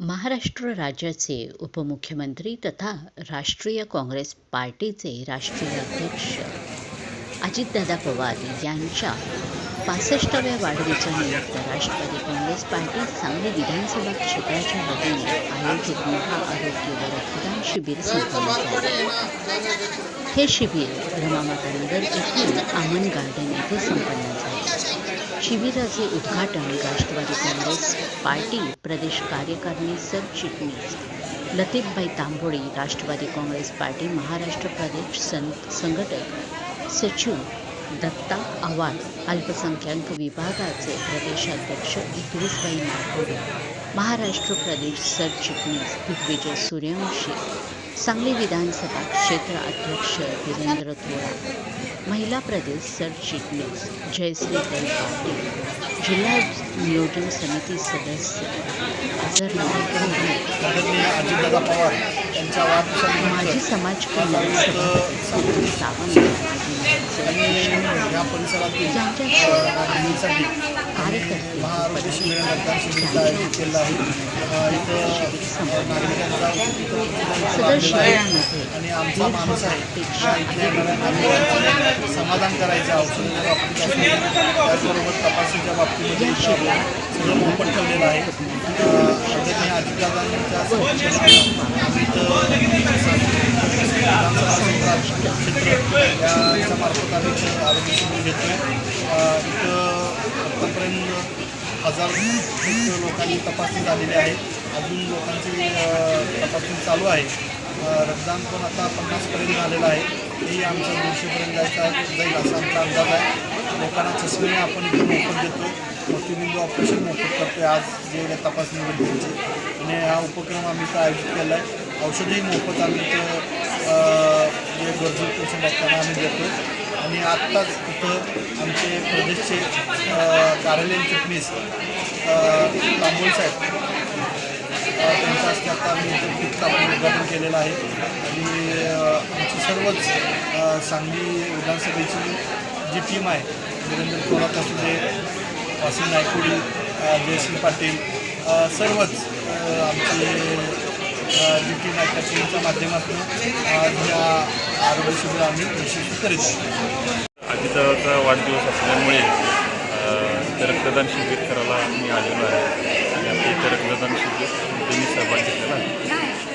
महाराष्ट्र राज्याचे उपमुख्यमंत्री तथा राष्ट्रीय काँग्रेस पार्टीचे राष्ट्रीय अध्यक्ष अजितदादा पवार यांच्या पासष्टाव्या वाढदिवसानिमित्त राष्ट्रवादी काँग्रेस पार्टी सांगली विधानसभा क्षेत्राच्या वतीने आयोजित महाआरोग्य व रक्तदान शिबिर संपन्न आले हे शिबिर रमामाता नगर येथील आमन गार्डन येथे संपन्न झाले. शिबिराचे उद्घाटन राष्ट्रवादी काँग्रेस पार्टी प्रदेश कार्यकारिणी सरचिटणीस लतीफबाई तांबोळी राष्ट्रवादी काँग्रेस पार्टी महाराष्ट्र प्रदेश सं संघटक सचिव दत्ता आव्हाड अल्पसंख्याक विभागाचे प्रदेशाध्यक्ष इद्रिसबाई नागोडे महाराष्ट्र प्रदेश सरचिटणीस दिग्विजय सूर्यवंशी सांगली विधानसभा क्षेत्र अध्यक्ष वीरेंद्र थोरा महिला प्रदेश सरचिटणीस जयश्री दल पाटील जिल्हा नियोजन समिती सदस्य माजी समाज कल्याण सभापती सावंत या परिसरातील ज्यांच्या अ, सेवा नागरिकांसाठी महाआरोग्य केलं आहे इथं नागरिकांचा आणि आमचा माणूस आहे पेक्षा समाधान करायचं औषधाच्या बाबतीत त्याचबरोबर तपासणीच्या बाबतीमध्ये सगळं मोफत ठेवलेलं आहे. अधिकाऱ्यांच्या आम्ही इथं विधानसभा आम्ही आरोग्य शिबिर घेतो इथं आत्तापर्यंत हजार लोकांनी तपासणी झालेली आहे अजून लोकांची तपासणी चालू आहे रक्तदान पण आता पन्नासपर्यंत झालेलं आहे तेही आमचं दोनशेपर्यंत जायचं जाईल असा आमचा अंदाज आहे लोकांना चष्मेने आपण इथं मोफत देतो मोतीबिंदू ऑपरेशन मोफत करतो आज जे तपासणी होईल आणि हा उपक्रम आम्ही इथं आयोजित केला आहे औषधही मोफत आम्ही इथं हे गरजू पेशंट असताना आम्ही देतो आणि आत्ताच इथं आमचे प्रदेशचे कार्यालयीन चिटणीस अ, साहेब त्यांच्या हस्ते आता आम्ही इथं किट आपण उद्घाटन केलेलं आहे. आणि आमची सर्वच सांगली विधानसभेची जी टीम आहे वीरेंद्र थोरात असू दे वासिम नायकोडी जयसिंग पाटील सर्वच आमचे लिखित टीमच्या माध्यमातून या आरोग्य शिबिर आम्ही यशस्वी करीत आता वाढदिवस असल्यामुळे रक्तदान शिबिर करायला आम्ही आलेलो आहे. आणि आपली रक्तदान शिबिर तुम्ही सहभाग घेतलेला आहे